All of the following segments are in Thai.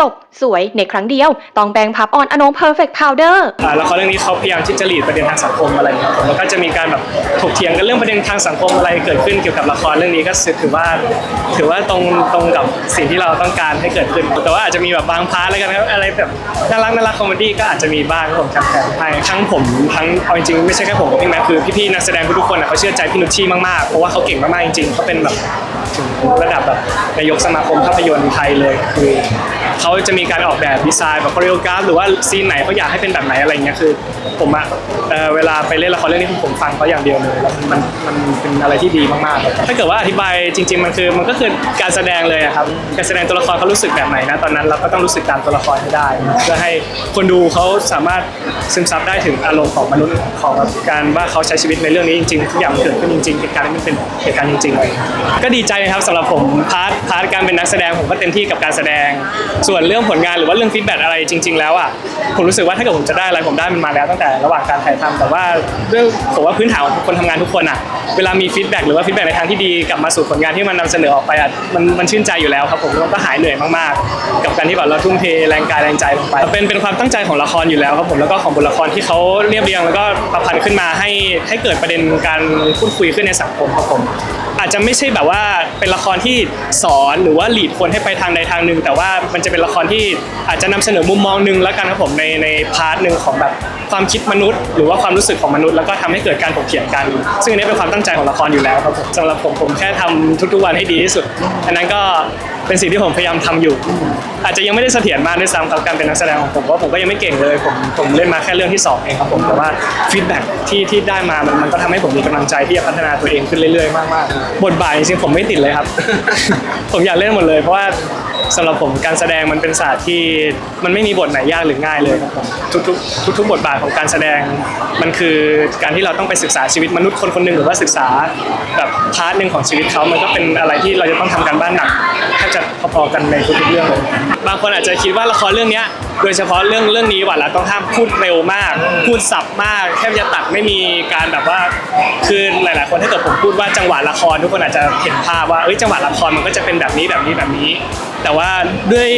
จบสวยในครั้งเดียวต้องแบงพับออนอนงเพอร์เฟกต์พาวเดอร์อ่าละครเรื่องนี้เขาพยายามที่จะหลีดประเด็นทางสังคมอะไรครับแล้วก็จะมีการแบบถกเถียงกันเรื่องประเด็นทางสังคมอะไรเกิดขึ้นเกี่ยวกับละครเรื่องนี้ก็ถือว่า ถือว่าตรงตรงกับสิ่งที่เราต้องการให้เกิดขึ้น แต่ว่าอาจจะมีแบบบางพาร์ทอะไรกันครับอะไรแบบน่ารักน่ารักคอมเมดี้ก็อาจจะมีบ้างครับผมครับใช่ทั้งผมทั้งเอาจริงๆไม่ใช่แค่ผมพี่แม็กคือพี่ๆนักแสดงทุกคนเขาเชื่อใจพี่นุชชี่มากๆเพราะว่าเขาเก่งมากๆจริงๆเขาเป็นแบบถึงระดับแบบนายกสมาคมภาพยนตร์ไทยเลยคือ เขาจะมีการออกแบบดีไซน์แบบโคเรียกราฟหรือว่าซีนไหนเขาอยากให้เป็นแบบไหนอะไรเงี้ยคือ ผมอะเอ่อเวลาไปเล่นละครเรื่องนี้ผมฟังเขาอย่างเดียวเลยแล้วมันมันเป็นอะไรที่ดีมากๆครับถ้าเกิดว่าอธิบายจริง ๆ มันคือมันก็คือการแสดงเลยอะครับการแสดงตัวละครเขารู้สึกแบบไหนนะตอนนั้นเราก็ต้องรู้สึกตามตัวละครให้ได้ เพื่อให้คนดูเขาสามารถซึมซับได้ถึงอารมณ์ของมนุษย์ของการว่าเขาใช้ชีวิตในเรื่องนี้จริงๆทุกอย่างมันเกิดขึ้นจริงๆเหตุการณ์นี้มันเป็นเหตุการณ์จริงๆเลยก็ดีใจนะครับสำหรับผมพาร์ทพาร์ทการเป็นนักแสดงผมก็เต็มที่กับการแสดงส่วนเรื่องผลงานหรือว่าเรื่องฟีดแบ็อะไรจริง ๆ แล้วอะ ผมรู้สึกว่าถ้าเกิดผมจะได้อะไรผมได้มันมาแล้วตั้งแต่ระหว่างการถ่ายทำแต่ว่าเรื่องผมว่าพื้นฐานของคนทำงานทุกคนอะเวลามีฟีดแบ็หรือว่าฟีดแบ็ในทางที่ดีกลับมาสู่ผลงานที่มันนำเสนอออกไปอะมันมันชื่นใจอยู่แล้วครับผมแล้วก็หายเหนื่อยมากๆ กับการที่แบบเราทุ่มเทแรงกายแรงใจลงไปเป็นเป็นความตั้งใจของละครอยู่แล้วครับผมแล้วก็ของบทละครที่เขาเรียบเรียงแล้วก็ประพันธ์ขึ้นมาให้ให้เกิดประเด็นการพูดคุยขึ้นในสังคมครับผม อาจจะไม่ใช่แบบว่าเป็นละครที่สอนหรือว่าหลีดคนให้ไปทางใดทางหนึ่งแต่ว่ามันจะเป็นละครที่อาจจะนำเสนอมุมมองหนึ่งแล้วกันครับผมในในพาร์ทหนึ่งของแบบความคิดมนุษย์ หรือว่าความรู้สึกของมนุษย์แล้วก็ทำให้เกิดการถกเถียงกัน ซึ่งอันนี้เป็นความตั้งใจของละครอยู่แล้วครับผมสำหรับผมผมแค่ทำทุกๆวันให้ดีที่สุด อันนั้นก็เป็นสิ่งที่ผมพยายามทำอยู่ อาจจะยังไม่ได้เสถียรมากด้วยซ้ำกับการเป็นนักแสดงของผมเพราะผมก็ยังไม่เก่งเลยผมผมเล่นมาแค่เรื่องที่สองเองครับผมแต่ว่าฟีดแบ็กที่ที่ได้มามันมันก็ทำให้ผมมีกำลังใจที่จะพัฒนาตัวเองขึ้นเรื่อยๆมากๆบทบาทจริงๆผมไม่ติดเลยครับ ผมอยากเล่นหมดเลยเพราะว่า สำหรับผมการแสดงมันเป็นศาสตร์ที่มันไม่มีบทไหนยากหรือง่ายเลยครับผมทุกๆทุกๆบทบาทของการแสดงมันคือการที่เราต้องไปศึกษาชีวิตมนุษย์คนคนหนึ่งหรือว่าศึกษาแบบพาร์ทหนึ่งของชีวิตเขามันก็เป็นอะไรที่เราจะต้องทำการบ้านหนักแทบจะพอๆกันในทุกๆเรื่องเลยบางคนอาจจะคิดว่าละครเรื่องเนี้ย โดยเฉพาะเรื่องเรื่องนี้หวานละต้องห้ามพูดเร็วมาก พูดสับมากแทบจะตัดไม่มีการแบบว่าคือหลาย ๆ คนถ้าเกิดผมพูดว่าจังหวะละครทุกคนอาจจะเห็นภาพว่าเอ้ยจังหวะละครมันก็จะเป็นแบบนี้แบบนี้แบบนี้ แต่ว่าด้วย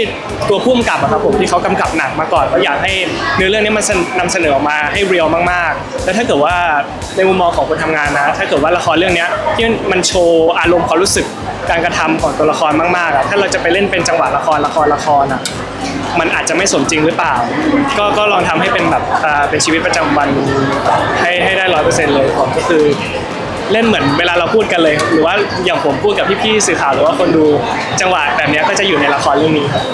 ตัวผู้กำกับอะครับผมที่เขากำกับหนังมาก่อนก็อยากให้เนื้อเรื่องนี้มันนำเสนอออกมาให้เรียลมาก ๆ แล้วถ้าเกิดว่าในมุมมองของคนทำงานนะ ถ้าเกิดว่าละครเรื่องเนี้ยที่มันโชว์อารมณ์ความรู้สึกการกระทำของตัวละครมากๆอะถ้าเราจะไปเล่นเป็นจังหวะละครละครละครอะ มันอาจจะไม่สมจริงหรือเปล่า ก็ก็ลองทำให้เป็นแบบเป็นชีวิตประจำวันให้ให้ได้ร้อยเปอร์เซ็นต์เลยผมก็คือเล่นเหมือนเวลาเราพูดกันเลย หรือว่าอย่างผมพูดกับพี่ๆสื่อข่าวหรือว่าคนดูจังหวะแบบนี้ก็จะอยู่ในละครเรื่องนี้ครับ